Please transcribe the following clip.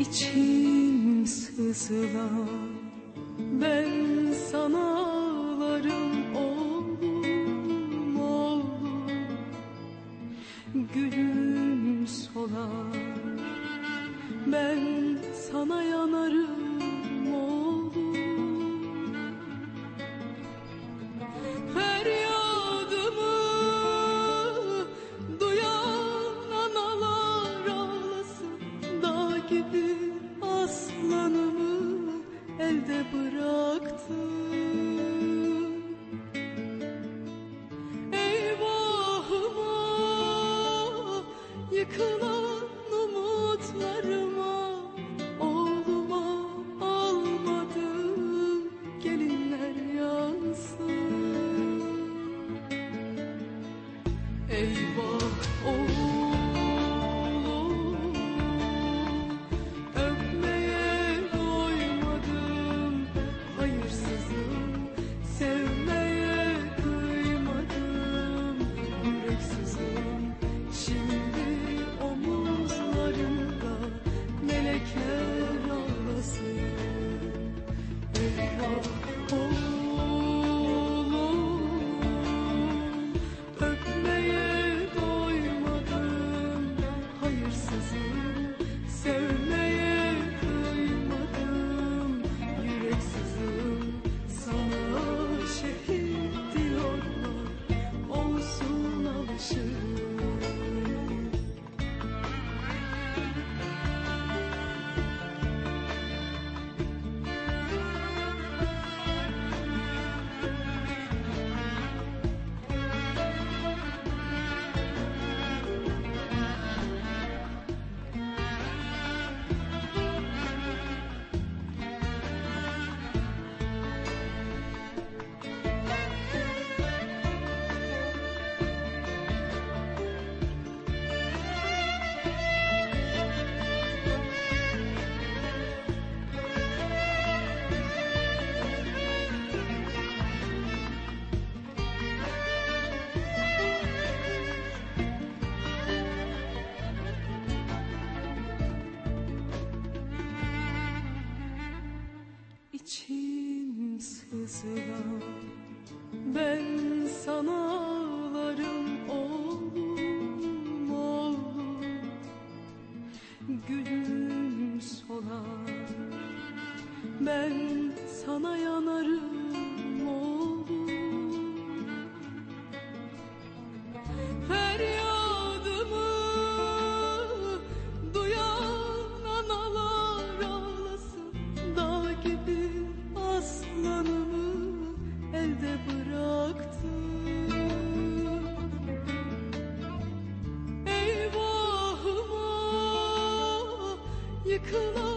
İçim sızlar ben sana ağlarım. gibi aslanımı elde bıraktım. Eyvahıma yıkılan you. İçim sızlar Ben sana ağlarım oğlum oğlum. Gülüm solar. Ben 也可能。